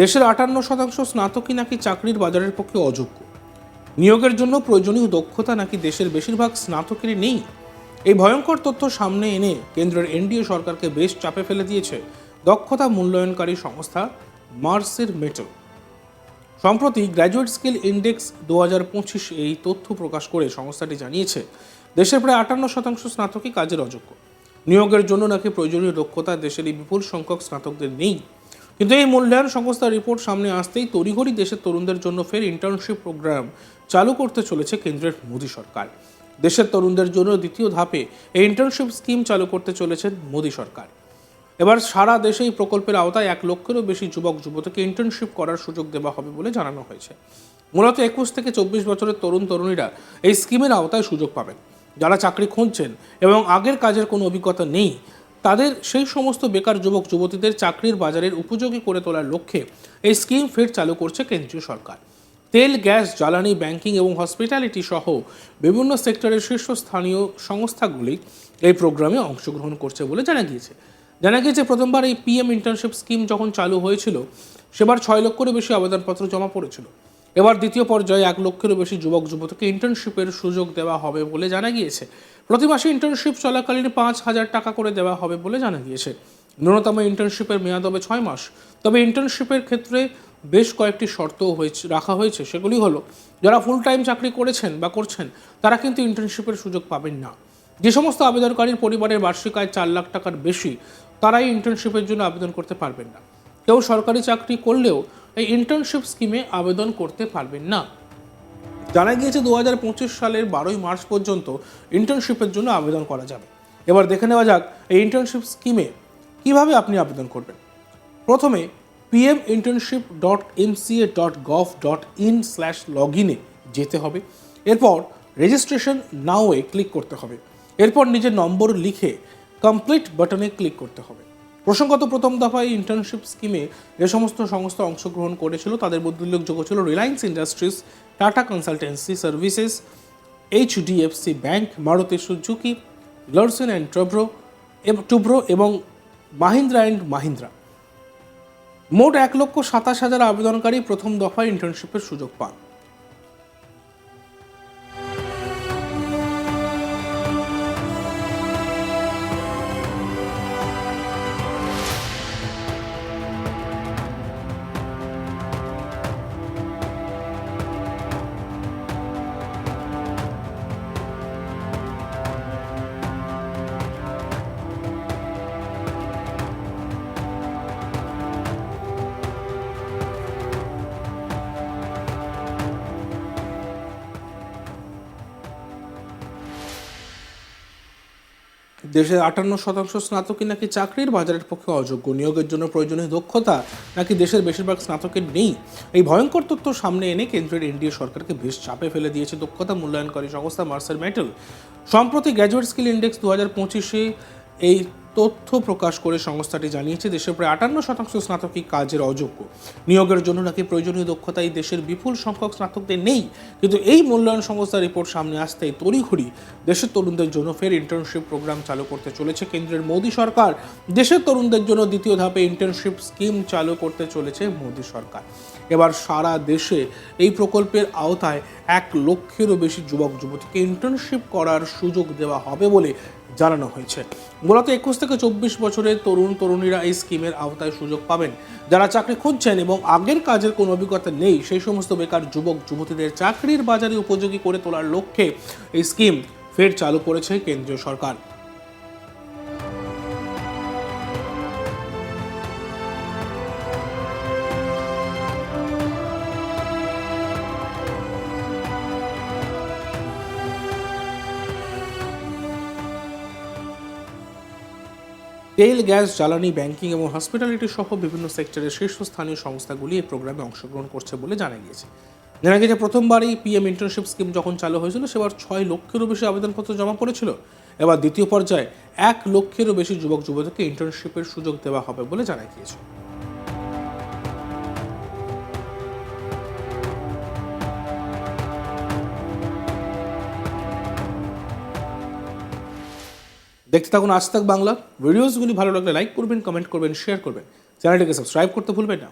দেশের আটান্ন শতাংশ স্নাতকই নাকি চাকরির বাজারের পক্ষে অযোগ্য। নিয়োগের জন্য প্রয়োজনীয় দক্ষতা নাকি দেশের বেশিরভাগ স্নাতকেরই নেই? এই ভয়ঙ্কর তথ্য সামনে এনে কেন্দ্রের এনডিএ সরকারকে বেশ চাপে ফেলে দিয়েছে দক্ষতা মূল্যায়নকারী সংস্থা মার্সের মেটো। সম্প্রতি গ্র্যাজুয়েট স্কিল ইন্ডেক্স দু হাজার পঁচিশ এই তথ্য প্রকাশ করে সংস্থাটি জানিয়েছে, দেশের প্রায় আটান্ন শতাংশ স্নাতকই কাজের অযোগ্য। নিয়োগের জন্য নাকি প্রয়োজনীয় দক্ষতা দেশের এই বিপুল সংখ্যক স্নাতকদের নেই। কিন্তু এই মূল্যায়ন সংস্থার রিপোর্ট সামনে আসতেই তড়িঘড়ি দেশের তরুণদের জন্য ফের ইন্টার্নশিপ প্রোগ্রাম চালু করতে চলেছে কেন্দ্রের মোদী সরকার। দেশের তরুণদের জন্য দ্বিতীয় ধাপে এই ইন্টার্নশিপ স্কিম চালু করতে চলেছেন মোদী সরকার। এবার সারা দেশে এই প্রকল্পের আওতায় এক লক্ষেরও বেশি যুবক যুবতীকে ইন্টার্নশিপ করার সুযোগ দেওয়া হবে বলে জানানো হয়েছে। মূলত একুশ থেকে চব্বিশ বছরের তরুণ তরুণীরা এই স্কিমের আওতায় সুযোগ পাবেন। যারা চাকরি খুঁজছেন এবং আগের কাজের কোনো অভিজ্ঞতা নেই তাদের সেই সমস্ত বেকার যুবক যুবতীদের চাকরির বাজারের উপযোগী করে তোলার লক্ষ্যে এই স্কিম ফের চালু করছে কেন্দ্রীয় সরকার। তেল, গ্যাস, জ্বালানি, ব্যাংকিং এবং হসপিটালিটি সহ বিভিন্ন সেক্টরের শীর্ষস্থানীয় সংস্থাগুলি এই প্রোগ্রামে অংশগ্রহণ করছে বলে জানা গিয়েছে। জানা গিয়েছে, প্রথমবার এই পিএম ইন্টার্নশিপ স্কিম যখন চালু হয়েছিল, সেবার ছয় লক্ষেরও বেশি আবেদনপত্র জমা পড়েছিল। এবার দ্বিতীয় পর্যায়ে এক লক্ষেরও বেশি যুবক যুবতীকে ইন্টার্নশিপের সুযোগ দেওয়া হবে বলে জানা গিয়েছে। প্রতি মাসে ইন্টার্নশিপ চলাকালীন পাঁচ হাজার টাকা করে দেওয়া হবে বলে জানা গিয়েছে। ন্যূনতম ইন্টার্নশিপের মেয়াদ হবে ছয় মাস। তবে ইন্টার্নশিপের ক্ষেত্রে বেশ কয়েকটি শর্ত হয়েছে, রাখা হয়েছে। সেগুলি হলো, যারা ফুল টাইম চাকরি করেছেন বা করছেন, তারা কিন্তু ইন্টার্নশিপের সুযোগ পাবেন না। যে সমস্ত আবেদনকারীর পরিবারের বার্ষিক আয় চার লাখ টাকার বেশি, তারাই ইন্টার্নশিপের জন্য আবেদন করতে পারবেন না। কেউ সরকারি চাকরি করলেও এই ইন্টার্নশিপ স্কিমে আবেদন করতে পারবেন না। জানা গিয়েছে দু হাজার পঁচিশ সালের বারোই মার্চ পর্যন্ত ইন্টার্নশিপের জন্য আবেদন করা যাবে। এবার দেখে নেওয়া যাক এই ইন্টার্নশিপ স্কিমে কীভাবে আপনি আবেদন করবেন। প্রথমে PM internship dot MCA dot gov dot in slash log ইনে যেতে হবে। এরপর রেজিস্ট্রেশন নাওয়ে ক্লিক করতে হবে। এরপর নিজের নম্বর লিখে কমপ্লিট বাটনে ক্লিক করতে হবে। প্রসঙ্গত প্রথম দফায় ইন্টার্নশিপ স্কিমে যে সমস্ত সংস্থা অংশগ্রহণ করেছিল, তাদের মধ্যে উল্লেখযোগ্য ছিল Reliance Industries Tata Consultancy Services HDFC Bank Maruti Suzuki Larsen and Toubro Toubro এবং মাহিন্দ্রা অ্যান্ড মাহিন্দ্রা মোট এক লক্ষ সাতাশ হাজার আবেদনকারী প্রথম দফায় ইন্টার্নশিপের সুযোগ পান। দেশের আটান্ন শতাংশ স্নাতকই নাকি চাকরির বাজারের পক্ষে অযোগ্য। নিয়োগের জন্য প্রয়োজনীয় দক্ষতা নাকি দেশের বেশিরভাগ স্নাতকের নেই? এই ভয়ঙ্কর তথ্য সামনে এনে কেন্দ্রের এনডিএ সরকারকে বেশ চাপে ফেলে দিয়েছে দক্ষতা মূল্যায়নকারী সংস্থা মার্সার মেটেল সম্প্রতি গ্র্যাজুয়েট স্কিল ইন্ডেক্স দু হাজার পঁচিশে এই তথ্য প্রকাশ করে সংস্থাটি জানিয়েছে, দেশের প্রায় আটান্ন শতাংশ স্নাতকই কাজের অযোগ্য। নিয়োগের জন্য নাকি প্রয়োজনীয় দক্ষতা এই দেশের বিপুল সংখ্যক স্নাতকদের নেই। কিন্তু এই মূল্যায়ন সংস্থার রিপোর্ট সামনে আসতেই তড়িঘড়ি দেশের তরুণদের জন্য ফের ইন্টার্নশিপ প্রোগ্রাম চালু করতে চলেছে কেন্দ্রের মোদী সরকার। দেশের তরুণদের জন্য দ্বিতীয় ধাপে ইন্টার্নশিপ স্কিম চালু করতে চলেছে মোদী সরকার। এবার সারা দেশে এই প্রকল্পের আওতায় এক লক্ষেরও বেশি যুবক যুবতীকে ইন্টার্নশিপ করার সুযোগ দেওয়া হবে বলে জানানো হয়েছে। মূলত একুশ থেকে চব্বিশ বছরের তরুণ তরুণীরা এই স্কিমের আওতায় সুযোগ পাবেন। যারা চাকরি খুঁজছেন এবং আগের কাজের কোনো অভিজ্ঞতা নেই, সেই সমস্ত বেকার যুবক, যুবতীদের চাকরির বাজারে উপযোগী করে তোলার লক্ষ্যে এই স্কিম ফের চালু করেছে কেন্দ্রীয় সরকার। তেল, গ্যাস, জ্বালানি, ব্যাংকিং এবং হসপিটালিটি সহ বিভিন্ন সেক্টরের শীর্ষস্থানীয় সংস্থাগুলি এই প্রোগ্রামে অংশগ্রহণ করছে বলে জানা গিয়েছে। জানা গিয়েছে, প্রথমবারই পিএম ইন্টার্নশিপ স্কিম যখন চালু হয়েছিল, সেবার ছয় লক্ষেরও বেশি আবেদনপত্র জমা পড়েছিল। এবার দ্বিতীয় পর্যায়ে এক লক্ষেরও বেশি যুবক যুবতীকে ইন্টার্নশিপের সুযোগ দেওয়া হবে বলে জানা গিয়েছে। দেখতে থাকুন, আজ তাক বাংলা। ভিডিওসগুলি ভালো লাগলে লাইক করবেন কমেন্ট করবেন শেয়ার করবেন। চ্যানেলটিকে সাবস্ক্রাইব করতে ভুলবেন না।